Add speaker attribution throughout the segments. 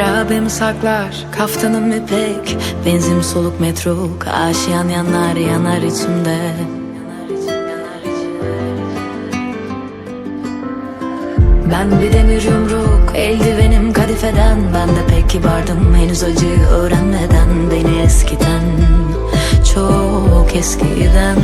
Speaker 1: abim saklar Kaftanım ipek. Benzin soluk metruk Aşiyan yanar yanar içimde. Ben bir demir yumruk Eldivenim kadifeden. Ben de pek kibardım Henüz acıyı öğrenmeden. Beni eskiden Çok eskiden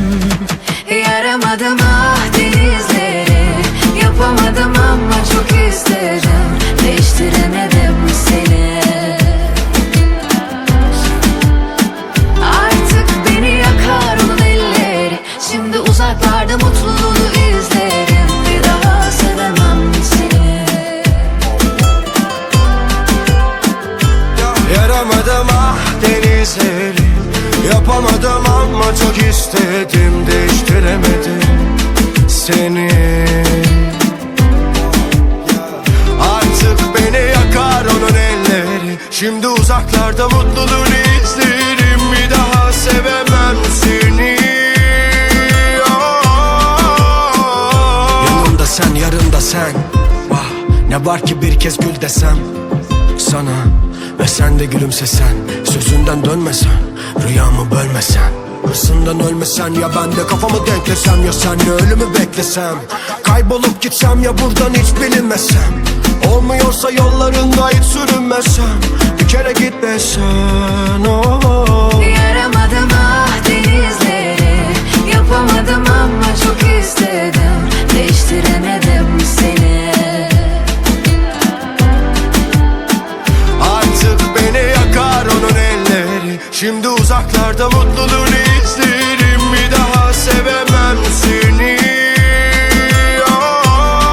Speaker 1: uzaklarda mutluluğunu izlerim. Bir daha sevemem seni
Speaker 2: Yaramadım ah denizleri. Yapamadım ama çok istedim. Değiştiremedim seni. Artık beni yakar onun elleri. Şimdi uzaklarda mutluluğunu izlerim. Bir daha sen. Vah ne var ki bir kez gül desem sana Ve sen de gülümsesen Sözünden dönmesen Rüyamı bölmesen. Hırsından ölmesen ya ben de kafamı denklesem Ya senle ölümü beklesem. Kaybolup gitsem ya buradan hiç bilinmesem. Olmuyorsa yollarında hiç sürünmesem. Bir kere git desen oh. Şimdi uzaklarda mutluluğunu izlerim Bir daha sevemem seni. Oh.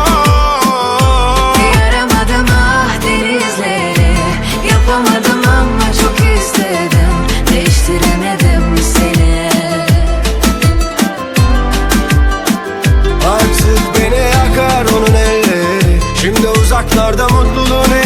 Speaker 1: Yaramadım ah denizleri Yapamadım ama çok istedim. Değiştiremedim seni.
Speaker 2: Artık beni yakar onun elleri. Şimdi uzaklarda mutluluğunu